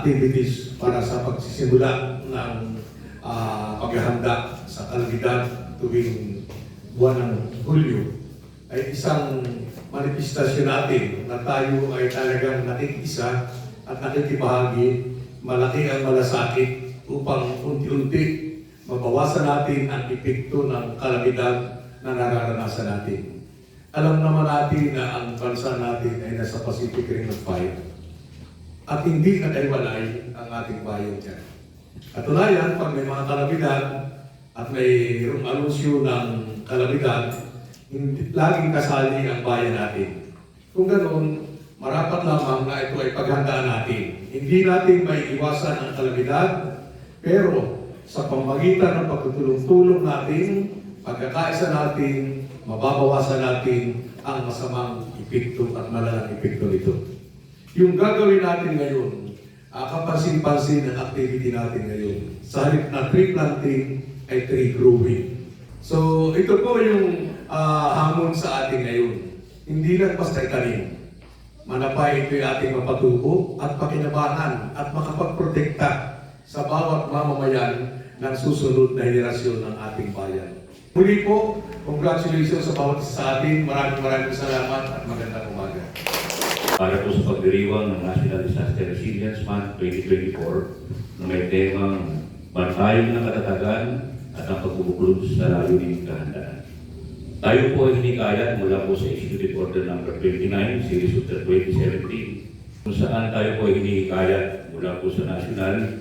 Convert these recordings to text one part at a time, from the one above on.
activities para sa pagsisimula ng ah, paghahanda sa kalamidad tuwing buwan ng Hulyo ay isang manifestasyon natin na tayo ay talagang nakikisa at nakikibahagi, malaki ang malasakit upang unti-unti mabawasan natin ang epekto ng kalamidad na nararanasan natin. Alam naman natin na ang bansa natin ay nasa Pacific Ring of Fire at hindi nakaiwalay ang ating bayan dyan. Katunayan, pag may mga kalamidad at mayroong anunsyo ng kalamidad, hindi, laging kasali ang bayan natin. Kung ganoon, marapat lamang na ito ay paghandaan natin. Hindi natin may iwasan ang kalamidad, pero sa pamagitan ng pagtutulong-tulong natin, pagkakaisa natin, mababawasan natin ang masamang epekto at malalang epekto nito. Yung gagawin natin ngayon, uh, kapansin-pansin ang activity natin ngayon. Sa halip na tree planting ay tree growing. So ito po yung ah, hamon sa atin ngayon. Hindi lang basta itanim. Manapay ito yung ating mapatubo at pakinabangan at makapagprotekta sa bawat mamamayan ng susunod na henerasyon ng ating bayan. Muli po, congratulations sa bawat sa atin. Maraming maraming salamat at magandang umaga. Para po sa pagdiriwang ng National Disaster Resilience Month 2024 na may temang Bantayan ng Katatagan at ang pagbubuklod sa layunin kahandaan. Tayo po ay hinikayat mula po sa Executive Order No. 29, Series of 2017, kung saan tayo po ay hinikayat mula po sa national,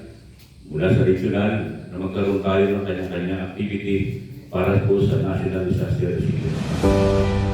mula sa regional, na magkaroon tayo ng kanya-kanya activity para po sa National Disaster Resilience.